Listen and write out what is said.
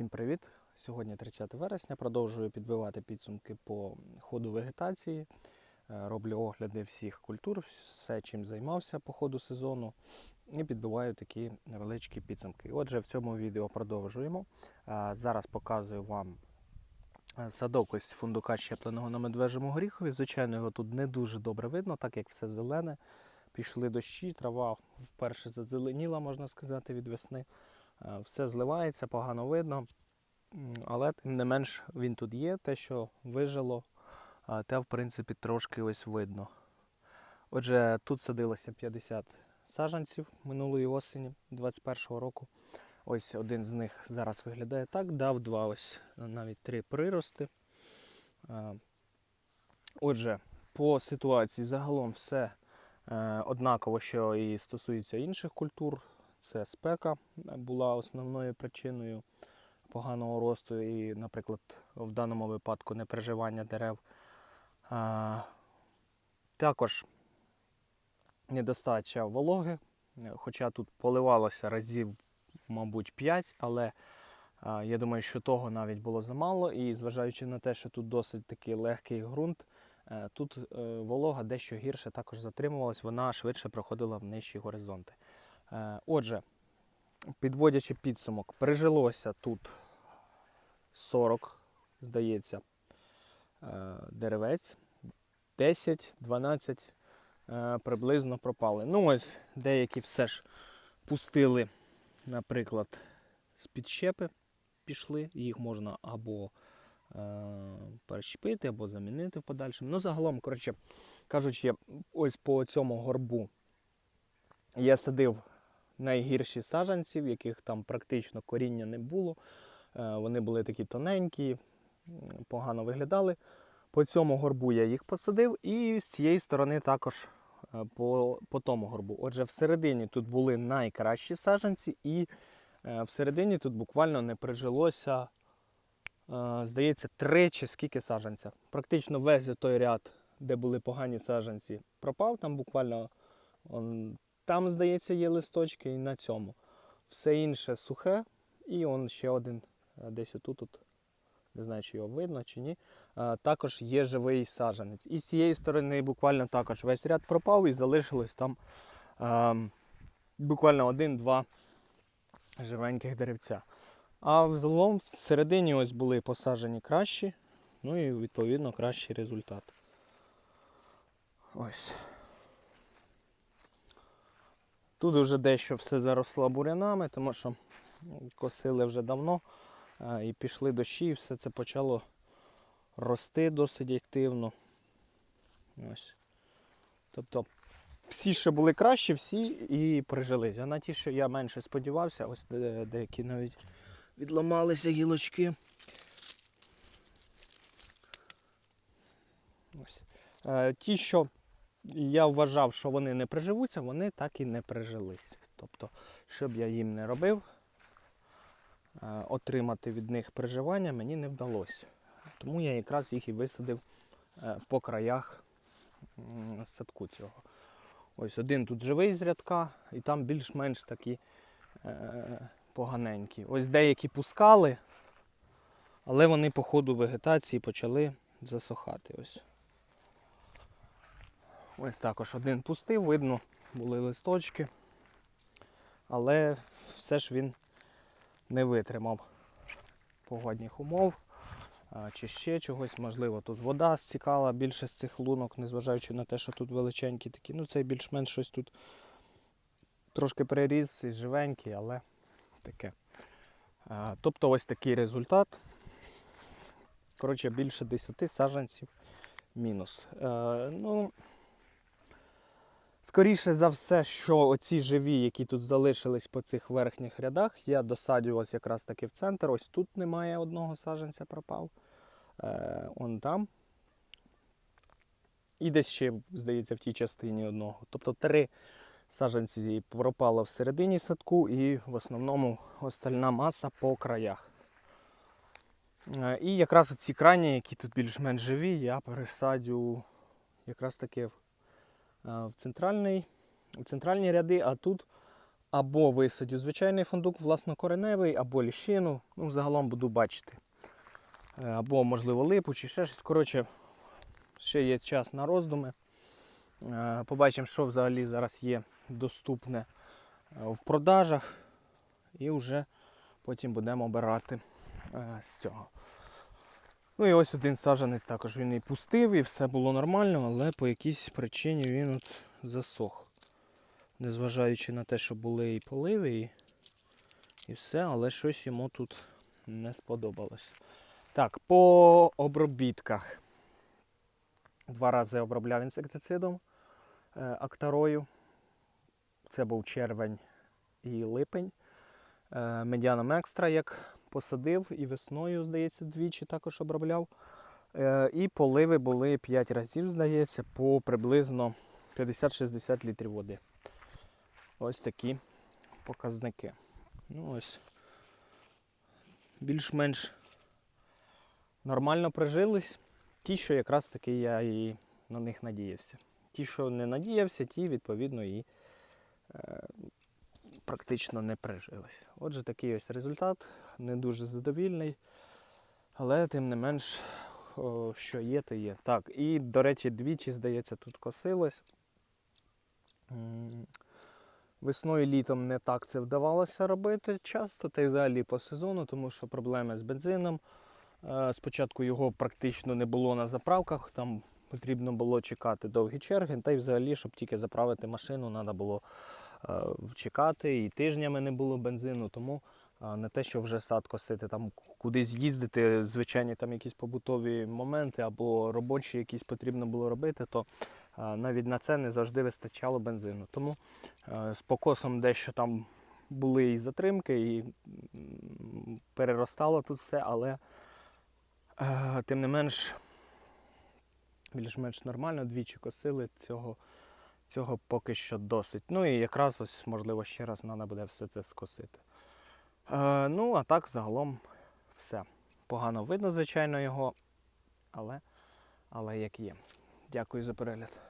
Всім привіт! Сьогодні 30 вересня. Продовжую підбивати підсумки по ходу вегетації. Е, Роблю огляди всіх культур, все чим займався по ходу сезону. І підбиваю такі невеличкі підсумки. Отже, в цьому відео продовжуємо. Е, Зараз показую вам е, садок ось фундука щепленого на медвежому горіхові. Звичайно, його тут не дуже добре видно, так як все зелене. Пішли дощі, трава вперше зазеленіла, можна сказати, від весни. Е, Все зливається, погано видно. Але тим не менш він тут є. Те, що вижило, те, в принципі, трошки ось видно. Отже, тут садилося 50 саджанців минулої осені 21-го року. Ось один з них зараз виглядає так, дав два, ось навіть три прирости. Е, Отже, по ситуації загалом все е, однаково, що і стосується інших культур. Це спека була основною причиною поганого росту і, наприклад, в даному випадку неприживання дерев. А, також недостача вологи, хоча тут поливалося разів, мабуть, 5, але а, я думаю, що того навіть було замало. І зважаючи на те, що тут досить такий легкий ґрунт, е, тут е, волога дещо гірше також затримувалась, вона швидше проходила в нижчі горизонти. Е, Отже, підводячи підсумок, прижилося тут 40, здається, е, деревець, 10-12 е, приблизно пропали. Ну, ось деякі все ж пустили, наприклад, з підщепи пішли, їх можна або перещепити, або замінити в подальшому. Ну, загалом, коротше кажучи, ось по цьому горбу я садив найгірші саджанці, в яких там практично коріння не було. Е, Вони були такі тоненькі, погано виглядали. По цьому горбу я їх посадив, і з цієї сторони також е, по, по тому горбу. Отже, всередині тут були найкращі саджанці, і е, всередині тут буквально не прижилося, здається, три чи скільки саджанця. Практично весь той ряд, де були погані саджанці, пропав. Там буквально там, здається, є листочки і на цьому. Все інше сухе, і он ще один е, десь отут, тут, не знаю, чи його видно чи ні. е, Також є живий саджанець. І з цієї сторони буквально також весь ряд пропав і залишилось там ем, буквально один-два живеньких деревця. А взагалом всередині ось були посаджені кращі, ну і відповідно кращий результат. Ось. Тут вже дещо все заросло бурянами, тому що косили вже давно і пішли дощі, і все це почало рости досить активно. Ось. Тобто всі ще були кращі, всі і прижились. А на ті, що я менше сподівався, ось деякі навіть відламалися гілочки. Ось. Е, ті, що я вважав, що вони не приживуться, вони так і не прижились. Тобто, що б я їм не робив, е, отримати від них приживання мені не вдалося. Тому я якраз їх і висадив е, по краях садку цього. Ось один тут живий з рядка, і там більш-менш такі е, поганенькі. Ось деякі пускали, але вони по ходу вегетації почали засохати. Ось. Ось також один пустив, видно, були листочки, але все ж він не витримав погодних умов чи ще чогось. Можливо, тут вода стікала більше з цих лунок, незважаючи на те, що тут величенькі такі. Ну, цей більш-менш щось тут трошки переріс і живенький, але таке. Тобто ось такий результат. Коротше, більше 10 саджанців мінус. Е, ну, Скоріше за все, що оці живі, які тут залишились по цих верхніх рядах, я досаджувався якраз таки в центр. Ось тут немає одного саджанця, пропав. Е, он там. І десь ще, здається, в тій частині одного. Тобто три саджанці пропало всередині садку і в основному остальна маса по краях. Е, І якраз ці крайні, які тут більш-менш живі, я пересадю якраз таки в, в, центральний, в центральні ряди, а тут або висадю звичайний фундук власнокореневий, або ліщину. Ну, загалом буду бачити. Е, Або, можливо, липу чи ще щось. Коротше, ще є час на роздуми. Е, Побачимо, що взагалі зараз є доступне е, в продажах. І вже потім будемо обирати е, з цього. Ну і ось один саджанець також він і пустив, і все було нормально, але по якійсь причині він от засох. Незважаючи на те, що були і поливи, і, і все, але щось йому тут не сподобалось. Так, по обробітках. Два рази обробляв інсектицидом е, актарою. Це був червень і липень. Е, медіаном екстра, як посадив, і весною, здається, двічі також обробляв. Е, і поливи були 5 разів, здається, по приблизно 50-60 літрів води. Ось такі показники. Ну ось. Більш-менш нормально прижились. Ті, що якраз таки я і на них надіявся. Ті, що не надіявся, ті, відповідно, і е, практично не прижились. Отже, такий ось результат. Не дуже задовільний. Але тим не менш, о, що є, то є. Так, і, до речі, двічі, здається, тут косилось. Весною літом не так це вдавалося робити часто, та й взагалі по сезону, тому що проблеми з бензином. Е, Спочатку його практично не було на заправках, там потрібно було чекати довгі черги, та й взагалі, щоб тільки заправити машину, треба було чекати, і тижнями не було бензину, тому е, не те, що вже сад косити, там кудись їздити, звичайні там якісь побутові моменти або робочі якісь потрібно було робити, то е, навіть на це не завжди вистачало бензину. Тому е, з покосом дещо там були і затримки, і переростало тут все, але е, тим не менш більш-менш нормально, двічі косили, цього, цього поки що досить. Ну і якраз ось, можливо, ще раз треба буде все це скосити. Е, ну, а так загалом все. Погано видно, звичайно, його, але, але як є. Дякую за перегляд.